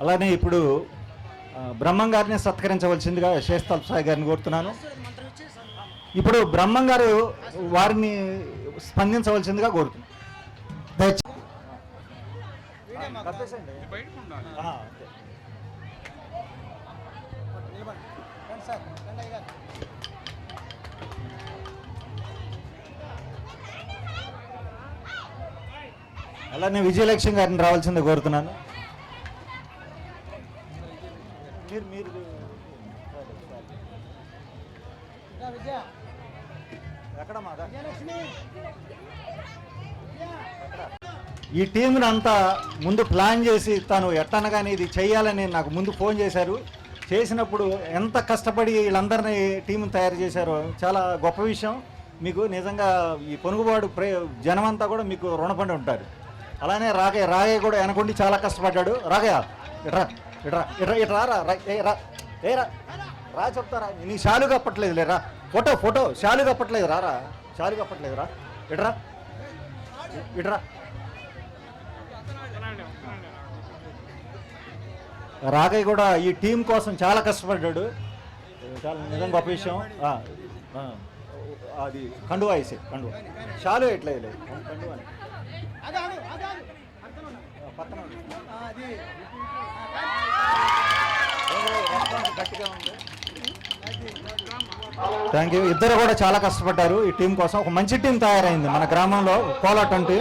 అలానే ఇప్పుడు బ్రహ్మం గారిని సత్కరించవలసిందిగా శేస్తాల్ సాయి గారిని కోరుతున్నాను. ఇప్పుడు బ్రహ్మం గారు వారిని స్పందించవలసిందిగా కోరుతున్నాను. అలానే విజయలక్ష్మి గారిని రావాల్సిందే కోరుతున్నాను. మీరు మీరు ఈ టీంని అంతా ముందు ప్లాన్ చేసి తను ఎట్టనగానే ఇది చేయాలని నాకు ముందు ఫోన్ చేశారు. చేసినప్పుడు ఎంత కష్టపడి వీళ్ళందరినీ టీం తయారు చేశారో చాలా గొప్ప విషయం. మీకు నిజంగా ఈ పొనుగుబాటు ప్రే జనమంతా కూడా మీకు రుణపడి ఉంటారు. అలానే రాగయ్య రాగయ్య కూడా వెనకుండి చాలా కష్టపడ్డాడు. రాగయ్య ఇట్రా. ఇట్రా ఇట్రా ఇట్రా రా రా, ఏ రా ఏ రా రా చెప్తారా? నీ షాలు కప్పట్లేదు లేరా ఫోటో ఫోటో షాలు కప్పట్లేదు రారా షాలు కప్పట్లేదు రా. ఇట్రా ఇట్రా. రాగయ్య కూడా ఈ టీం కోసం చాలా కష్టపడ్డాడు. చాలా నిజం గొప్ప విషయం. అది కండువా వేసే కండువా. షాలు ఎట్లేదు కండువా. థ్యాంక్ యూ ఇద్దరు కూడా చాలా కష్టపడ్డారు. ఈ టీం కోసం ఒక మంచి టీం తయారైంది. మన గ్రామంలో కోలాట్ అంటే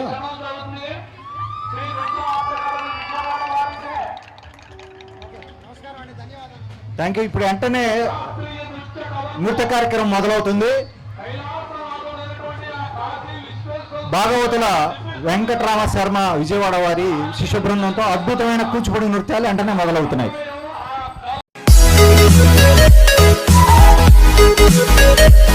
థ్యాంక్ యూ ఇప్పుడు వెంటనే నృత్య కార్యక్రమం మొదలవుతుంది. భాగవతుల వెంకట్రామ శర్మ విజయవాడ వారి శిష్య బృందంతో అద్భుతమైన కూచిపూడి నృత్యాలు వెంటనే మొదలవుతున్నాయి Thank you.